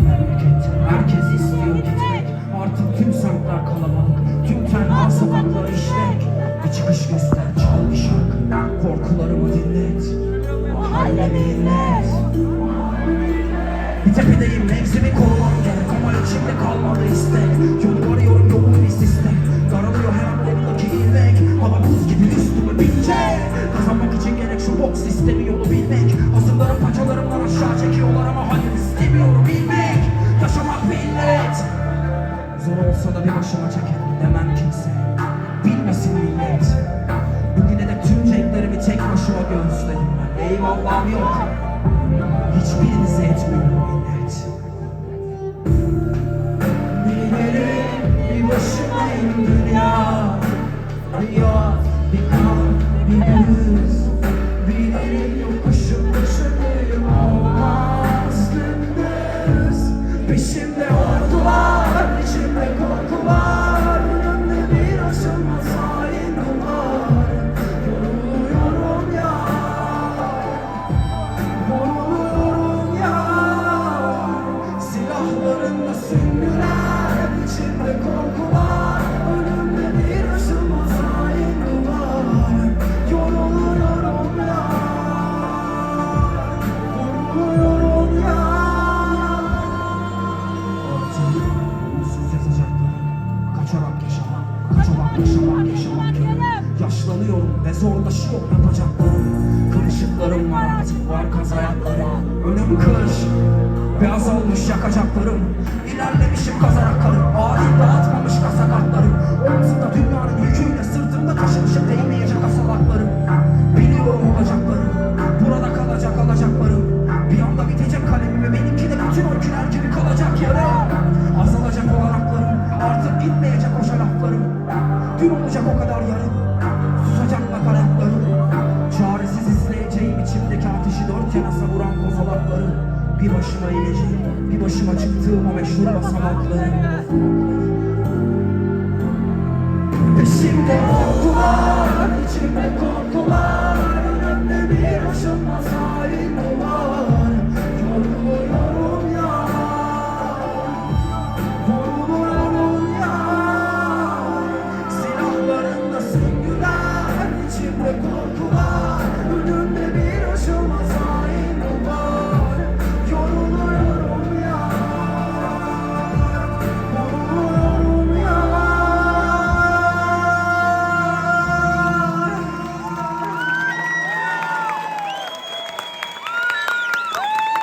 diğer ülket Herkes istiyor gitmek. Artık tüm semtler kalabalık. Tüm tenha sokaklar işlek. Bir çıkış göster. Çal bir şarkı. Korkularımı dinlet. Mahalle millet. Bir tepedeyim. Mevsimi korumam gerek. Ama içimde kalmadı istek. Yolu arıyorum. Yolun istisnek Daralıyor her an ondaki ilmek Hava buz gibi üstüme binecek. Kazanmak için gerek şu boks sistemi yolu bilmek. Eyvallahım yok. Hiçbirinize etmiyorum millet. Bilirim bir başımayım dünya. Bir yol, bir kan, bir hüz Silahlarında süngüler içimde korkular Önümde bir aşılmaz hain duvar. Yoruluyorum ya Yoruluyorum ya Artık umutsuz yazacaklar Kaçarak yaşamak, kaçamak yaşamak, yaşamak Yaşlanıyorum ve zorlaşıyor yapacaklarım. Kırışıklarım var artık var kaz ayaklarım. Önüm kış Beyaz olmuş yakacaklarım. İlerlemişim kazaraklarım Adil dağıtmamış kasakatlarım. Omzumda dünyanın yüküyle sırtımda taşımışım değmeyecek asalaklarım Biliyorum olacaklarım. Burada kalacak alacaklarım. Bir anda bitecek kalemim ve benimki de bütün öyküler gibi kalacak yarım Azalacak olanaklarım Artık gitmeyecek o şaraplarım. Dün olacak o kadar yarım Bir başıma ineceğim, bir başıma çıktığım o meşhur basamakları Peşimde korkular, içimde korkular Önümde bir aşılmaz halim dolar Yoruluyorum ya, yoruluyorum ya. Silahlarında süngüler, içimde korkular.